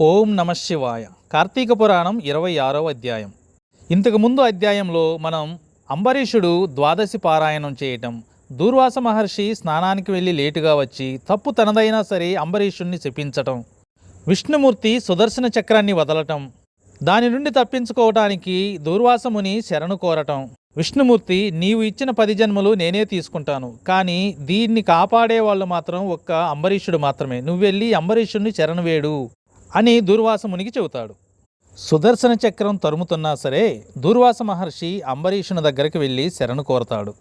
ఓం నమ శివాయ. కార్తీక పురాణం ఇరవై ఆరవ అధ్యాయం. ఇంతకుముందు అధ్యాయంలో మనం అంబరీషుడు ద్వాదశి పారాయణం చేయటం దూర్వాస మహర్షి స్నానానికి వెళ్ళి లేటుగా వచ్చి తప్పు తనదైనా సరే అంబరీషుణ్ణి శపించటం విష్ణుమూర్తి సుదర్శన చక్రాన్ని వదలటం దాని నుండి తప్పించుకోవటానికి దూర్వాసముని శరణు కోరటం విష్ణుమూర్తి నీవు ఇచ్చిన పది జన్మలు నేనే తీసుకుంటాను కానీ దీన్ని కాపాడే వాళ్ళు మాత్రం ఒక్క అంబరీషుడు మాత్రమే. నువ్వు వెళ్ళి అంబరీషుడిని వేడు. అని దూర్వాసమునికి చెబుతాడు. సుదర్శన చక్రం తరుముతున్నా సరే దూర్వాస మహర్షి అంబరీషుని దగ్గరికి వెళ్ళి శరణు కోరతాడు.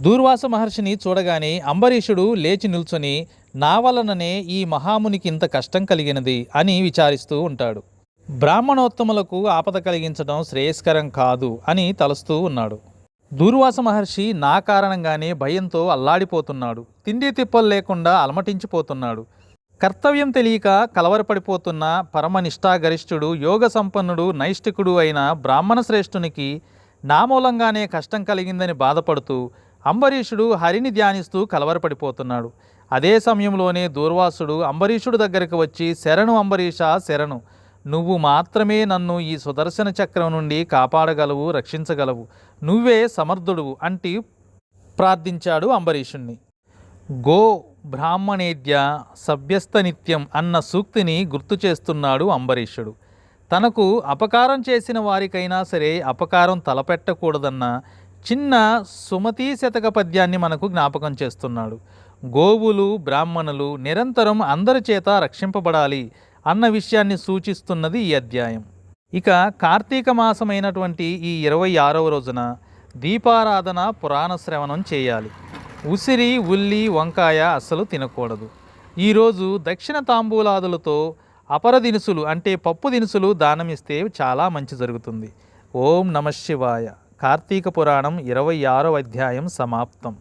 దూర్వాస మహర్షిని చూడగానే అంబరీషుడు లేచి నిల్చొని నా వలననే ఈ మహామునికి ఇంత కష్టం కలిగినది అని విచారిస్తూ ఉంటాడు. బ్రాహ్మణోత్తములకు ఆపద కలిగించడం శ్రేయస్కరం కాదు అని తలుస్తూ ఉన్నాడు. దూర్వాస మహర్షి నా కారణంగానే భయంతో అల్లాడిపోతున్నాడు. తిండి తిప్పలు లేకుండా అలమటించిపోతున్నాడు. కర్తవ్యం తెలియక కలవరపడిపోతున్న పరమనిష్టాగరిష్ఠుడు యోగ సంపన్నుడు నైష్టికుడు అయిన బ్రాహ్మణ శ్రేష్ఠునికి నా మూలంగానే కష్టం కలిగిందని బాధపడుతూ అంబరీషుడు హరిని ధ్యానిస్తూ కలవరపడిపోతున్నాడు. అదే సమయంలోనే దూర్వాసుడు అంబరీషుడు దగ్గరికి వచ్చి శరణు అంబరీష శరణు! నువ్వు మాత్రమే నన్ను ఈ సుదర్శన చక్రం నుండి కాపాడగలవు రక్షించగలవు. నువ్వే సమర్థుడువు అంటి ప్రార్థించాడు అంబరీషుణ్ణి. గో బ్రాహ్మణేద్య సభ్యస్త నిత్యం అన్న సూక్తిని గుర్తు చేస్తున్నాడు అంబరీషుడు. తనకు అపకారం చేసిన వారికైనా సరే అపకారం తలపెట్టకూడదన్న చిన్న సుమతీ శతక పద్యాన్ని మనకు జ్ఞాపకం చేస్తున్నాడు. గోవులు బ్రాహ్మణులు నిరంతరం అందరి చేత రక్షింపబడాలి అన్న విషయాన్ని సూచిస్తున్నది ఈ అధ్యాయం. ఇక కార్తీక మాసమైనటువంటి ఈ ఇరవై ఆరవ రోజున దీపారాధన పురాణ శ్రవణం చేయాలి. ఉసిరి ఉల్లి వంకాయ అస్సలు తినకూడదు. ఈరోజు దక్షిణ తాంబూలాదులతో అపర దినుసులు అంటే పప్పు దినుసులు దానమిస్తే చాలా మంచి జరుగుతుంది. ఓం నమ శివాయ. కార్తీక పురాణం ఇరవై ఆరో అధ్యాయం సమాప్తం.